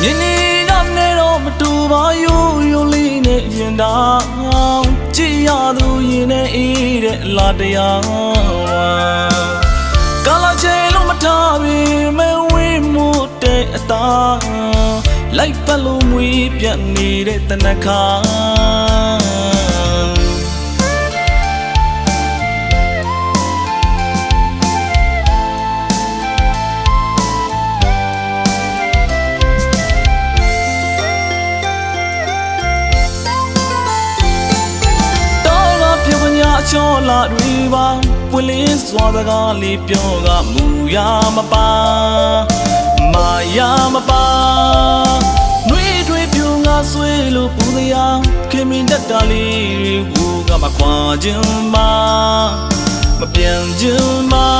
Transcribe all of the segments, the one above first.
မြင်နေတော့နဲ့တော့မတူပါရိုးရိုးလေးနဲ့ရင်တောင်ကြည်ရသူရင်နဲ့အေးတဲ့လာတရားဝါကလာချေလုံးမထားပြီမဝေးမှုတဲ့အသာလိုက်ပတ်လို့မွေးပြတ်နေတဲ့တနခါ ချောလာတွေပါပွင့်လင်းစွာစကားလေးပြောကမူရမပါမာရမပါနှွေးတွေပြူငါဆွေးလို့ပူတရားခင်မင်တတ်တာလေးတွေကမခွာခြင်းပါမပြောင်းခြင်းပါ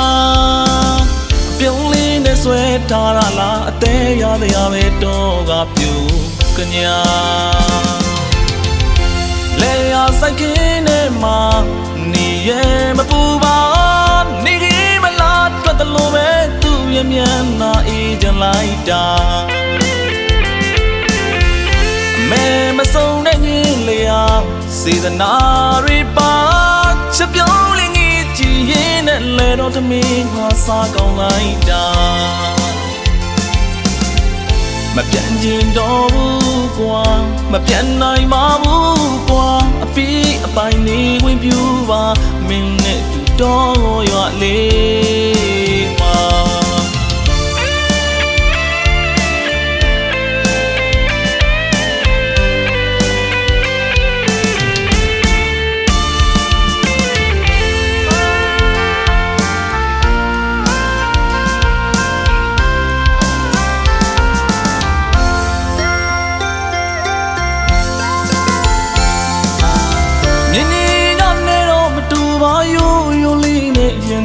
ပြုံးလေးနဲ့ဆွဲထားရလားအသေးရတရားပဲတော့ကပြူကညာလေယာစိုက်ခင်းထဲမှာနေ ရဲ့မပူပါနေကြီးမလားတွေ့တယ်လို့ပဲသူ့ရဲ့မျက်နှာအေးချင်လိုက်တာမဲမစုံတဲ့ညင်လေယာစေတနာရိပါချက်ပြုံးလေးငီးကြည့်ရင်နဲ့လေတော့တမင်းဟာစားကောင်းလိုက်တာ မပြန်ကျင်တော့ဘူးကွာမပြန်နိုင်ပါဘူးကွာအပီးအပိုင်နေဝင်ပြူပါမင်းနဲ့တူတော့ရွာလေး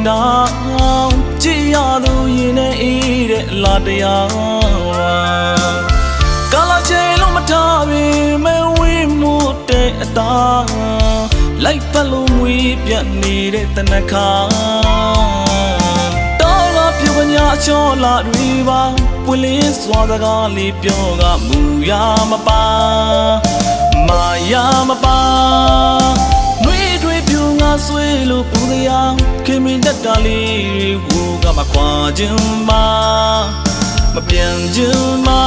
နဲ့ရင်တော့ကြည်ရသူရင်နဲ့အေးတဲ့လာတရားဝါကာလာချေလုံးမထားပြီမဲဝေးမှုတဲ့အသားလိုက်ပတ်လို့မွေးပြတ်နေတဲ့တနခါတော်လာပြုတ်ညာချောလာတွေပါပွင့်လင်းစွာစကားလေးပြောကမူရမပါမာရမပါ မင်တတ်တာလေးကိုကမခွာခြင်းပါမပြန်ခြင်းပါ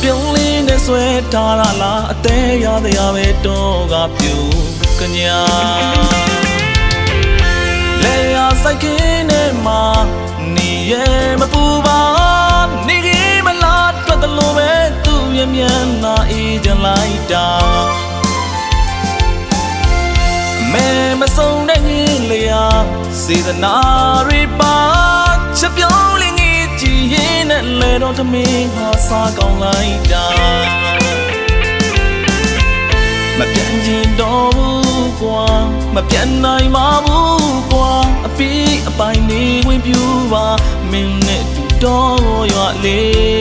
ပြုံးလေးနဲ့ဆွဲထားရလားအသေးရတရားပဲတော့ကပြူကညာလေယာစိုက်ခင်းထဲမှာနေရဲ့မပူ စေတနာရိပါချက်ပြုံးလေးငီးကြည့်ရင်နဲ့လေတော့တမင်းဟာစားကောင်းလိုက်တာမပြန်ကျင်တော့ဘူးကွာမပြန်နိုင်ပါဘူးကွာအပီးအပိုင်နေဝင်ပြူပါမင်းနဲ့တူတော့ရွာလေး